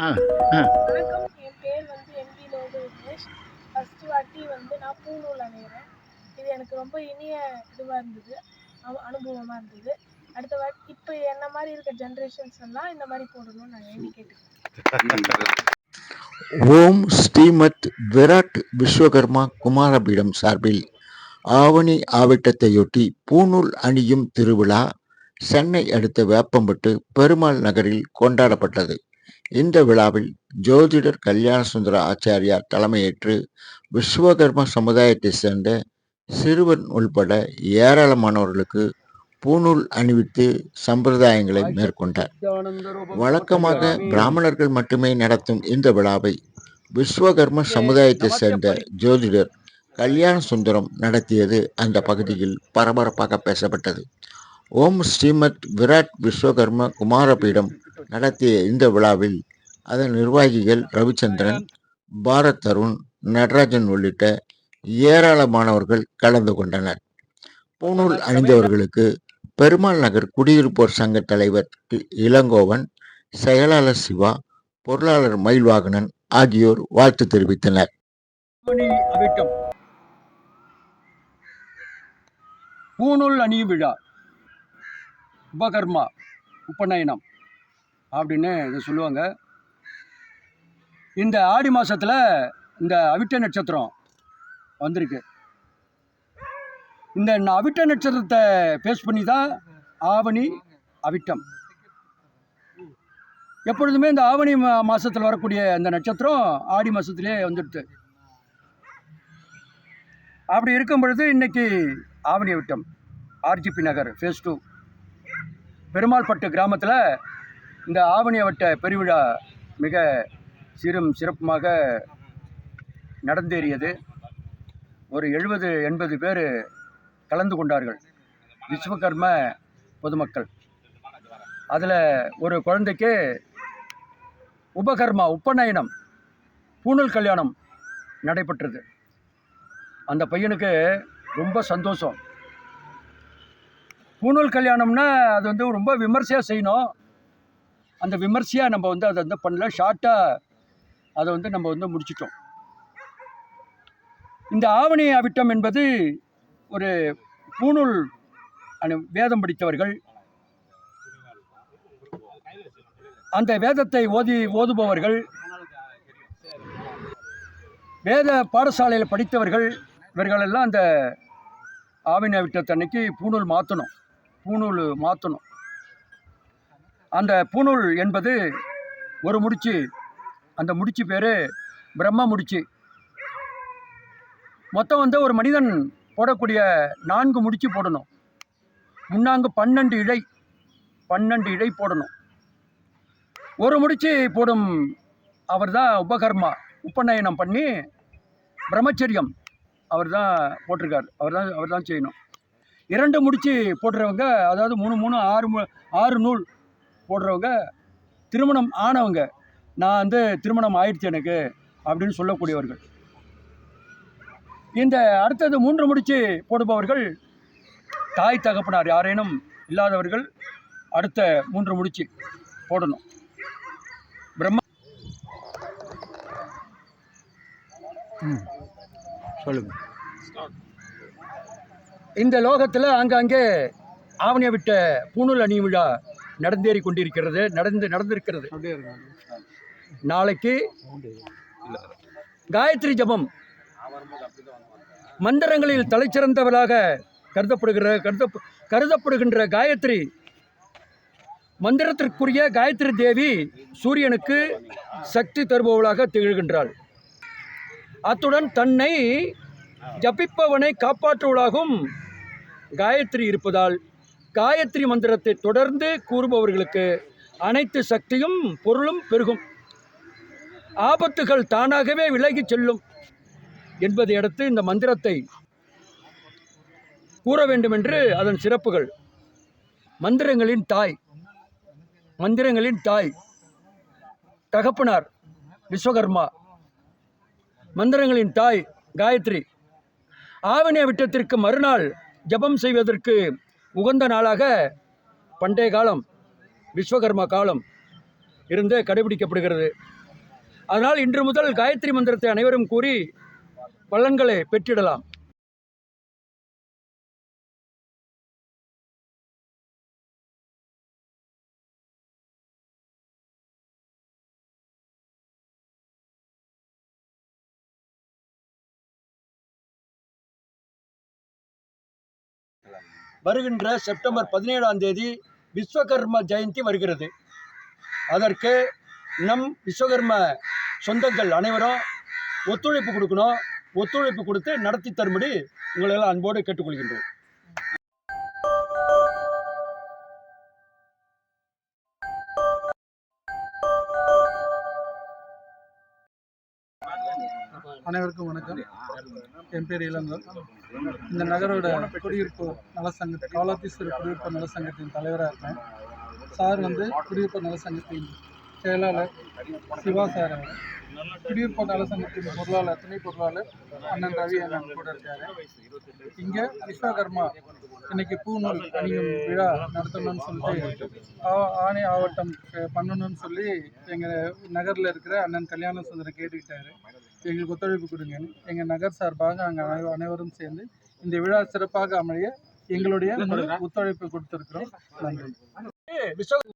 ஆ ஆ. வணக்கம். என் பேர் வந்து எம்பி லோகு விக்னேஷ் ஃபஸ்ட்டு வாட்டி வந்து நான் பூநூல் அணையிறேன் இது எனக்கு ரொம்ப இனிய இதுவாக இருந்தது. அனு- அனுபவமாக இருந்தது. அடுத்த வாட்டி இப்போ என்ன மாதிரி இருக்க ஜென்ரேஷன்ஸ் எல்லாம் இந்த மாதிரி போடணும்னு நான் வேண்டி கேட்டுக்கிறேன். ஓம் ஸ்ரீமத் விராட் விஸ்வகர்மா குமாரபீடம் சார்பில் ஆவணி ஆவட்டத்தையொட்டி பூநூல் அணியும் திருவிழா சென்னை அடுத்த வேப்பம்பட்டு பெருமாள் நகரில் கொண்டாடப்பட்டது. இந்த விழாவில் ஜோதிடர் கல்யாண சுந்தர ஆச்சாரியார் தலைமையேற்று விஸ்வகர்ம சமுதாயத்தைச் சேர்ந்த சிறுவன் உள்பட ஏராளமானவர்களுக்கு பூநூல் அணிவித்து சம்பிரதாயங்களை மேற்கொண்டார். வழக்கமாக பிராமணர்கள் மட்டுமே நடத்தும் இந்த விழாவை விஸ்வகர்ம சமுதாயத்தைச் சேர்ந்த ஜோதிடர் கல்யாண சுந்தரம் நடத்தியது அந்த பகுதியில் பரபரப்பாக பேசப்பட்டது. ஓம் ஸ்ரீமத் விராட் விஸ்வகர்ம குமாரபீடம் நடத்திய இந்த விழாவில் அதன் நிர்வாகிகள் ரவிச்சந்திரன் பாரத் தருண் நடராஜன் உள்ளிட்ட ஏராளமானவர்கள் கலந்து கொண்டனர். பூணூல் அணிந்தவர்களுக்கு பெருமாள் நகர் குடியிருப்போர் சங்க தலைவர் இளங்கோவன் செயலாளர் சிவா பொருளாளர் மயில்வாகனன் ஆகியோர் வாழ்த்து தெரிவித்தனர். பூணூல் அணி விழா. உபகர்மா உபநயனம் அப்படின்னு இதை சொல்லுவாங்க. இந்த ஆடி மாதத்தில் இந்த அவிட்ட நட்சத்திரம் வந்திருக்கு. இந்த அவிட்ட நட்சத்திரத்தை பேஸ் பண்ணி தான் ஆவணி அவிட்டம். எப்பொழுதுமே இந்த ஆவணி மா மாதத்தில் வரக்கூடிய அந்த நட்சத்திரம் ஆடி மாதத்துலேயே வந்துடுது. அப்படி இருக்கும் பொழுது இன்னைக்கு ஆவணி விட்டம் RGB Nagar phase two Perumalpattu கிராமத்தில் இந்த ஆவணி வட்ட பெருவிழா மிக சீரும் சிறப்புமாக நடந்தேறியது. ஒரு எழுபது எண்பது பேர் கலந்து கொண்டார்கள். விஸ்வகர்ம பொதுமக்கள். அதில் ஒரு குழந்தைக்கு உபகர்மா உப்பநயனம் பூணல் கல்யாணம் நடைபெற்றது. அந்த பையனுக்கு ரொம்ப சந்தோஷம். பூணூல் கல்யாணம்னா அது வந்து ரொம்ப விமர்சையாக செய்யணும். அந்த விமர்சையாக நம்ம வந்து அதை வந்து பண்ணல. ஷார்ட்டாக அதை வந்து நம்ம வந்து முடிச்சிட்டோம். இந்த ஆவணி அவிட்டம் என்பது ஒரு பூணூல் அனு வேதம் படித்தவர்கள் அந்த வேதத்தை ஓதி ஓதுபவர்கள் வேத பாடசாலையில் படித்தவர்கள் இவர்களெல்லாம் அந்த ஆவின அவிட்டத்தன்னைக்கு பூணூல் மாற்றணும் பூணூல் மாற்றணும் அந்த பூணூல் என்பது ஒரு முடிச்சு அந்த முடிச்சு பேர் பிரம்ம முடிச்சு. மொத்தம் வந்து ஒரு மனிதன் போடக்கூடிய நான்கு முடிச்சு போடணும். முன்னாங்கு பன்னெண்டு இழை பன்னெண்டு இழை போடணும். ஒரு முடிச்சு போடும் அவர் தான் உபகர்மா உபநயனம் பண்ணி பிரம்மச்சரியம் அவர் தான் போட்டிருக்கார். அவர் தான் அவர் தான் செய்யணும். இரண்டு முடிச்சு போடுறவங்க அதாவது மூணு மூணு ஆறு மு ஆறு நூல் போடுறவங்க திருமணம் ஆனவங்க நான் வந்து திருமணம் ஆயிடுச்சு எனக்கு அப்படின்னு சொல்லக்கூடியவர்கள். இந்த அடுத்தது மூன்று முடிச்சு போடுபவர்கள் தாய் தகப்பனார். யாரேனும் இல்லாதவர்கள் அடுத்த மூன்று முடிச்சு போடணும். பிரம்ம சொல்லுங்க. இந்த லோகத்தில் ஆங்காங்கே ஆவணியை விட்ட பூணூல் அணி விழா நடந்தேறி கொண்டிருக்கிறது நடந்து நடந்திருக்கிறது. நாளைக்கு காயத்ரி ஜபம். மந்திரங்களில் தலைச்சிறந்தவளாக கருதப்படுகிற கருத கருதப்படுகின்ற காயத்ரி மந்திரத்திற்குரிய காயத்ரி தேவி சூரியனுக்கு சக்தி தருபவளாக திகழ்கின்றாள். அத்துடன் தன்னை ஜபிப்பவனை காப்பாற்றுவளாகவும் காயத்ரி இருப்பதால் காயத்ரி மந்திரத்தை தொடர்ந்து கூறுபவர்களுக்கு அனைத்து சக்தியும் பொருளும் பெருகும். ஆபத்துகள் தானாகவே விலகிச் செல்லும் என்பதை அடுத்து இந்த மந்திரத்தை கூற வேண்டும் என்று அதன் சிறப்புகள். மந்திரங்களின் தாய் மந்திரங்களின் தாய் தகப்பனார் விஸ்வகர்மா. மந்திரங்களின் தாய் காயத்ரி. ஆவணிய விட்டத்திற்கு மறுநாள் ஜெபம் செய்வதற்கு உகந்த நாளாக பண்டைய காலம் விஸ்வகர்மா காலம் இருந்து கடைபிடிக்கப்படுகிறது. அதனால் இன்று முதல் காயத்ரி மந்திரத்தை அனைவரும் கூறி பலன்களை பெற்றிடலாம். வருகின்ற செப்டம்பர் பதினேழாம் தேதி விஸ்வகர்ம ஜெயந்தி வருகிறது. அதற்கு நம் விஸ்வகர்ம சொந்தங்கள் அனைவரும் ஒத்துழைப்பு கொடுக்கணும். ஒத்துழைப்பு கொடுத்து நடத்தி தரும்படி உங்களை எல்லாம் அன்போடு கேட்டுக்கொள்கின்றோம். அனைவருக்கும் வணக்கம். என் பேர் இளங்கோ. இந்த நகரோட குடியிருப்பு நலசங்க காலாத்தீஸ்வரர் குடியிருப்பு நலசங்கத்தின் தலைவராக இருக்கேன். சார் வந்து குடியிருப்பு நலசங்கத்தின் செயலாளர் சிவா சார் அவர். குடியிருப்பு நலசங்கத்தின் பொருளாளர் துணை பொருளாளர் அண்ணன் ரவி அண்ணன் கூட இருக்காரு. இங்கே விஸ்வகர்மா இன்னைக்கு பூநூல் அணியும் விழா நடத்தணும்னு சொல்லிட்டு ஆணை ஆவட்டம் பண்ணணும்னு சொல்லி எங்கள் நகரில் இருக்கிற அண்ணன் கல்யாண சுந்தரம் கேட்டுக்கிட்டாரு. எங்களுக்கு ஒத்துழைப்பு கொடுங்கன்னு எங்கள் நகர் சார்பாக நாங்கள் அனைவரும் சேர்ந்து இந்த விழா சிறப்பாக அமைய எங்களுடைய ஒத்துழைப்பு கொடுத்துருக்குறோம். நன்றி.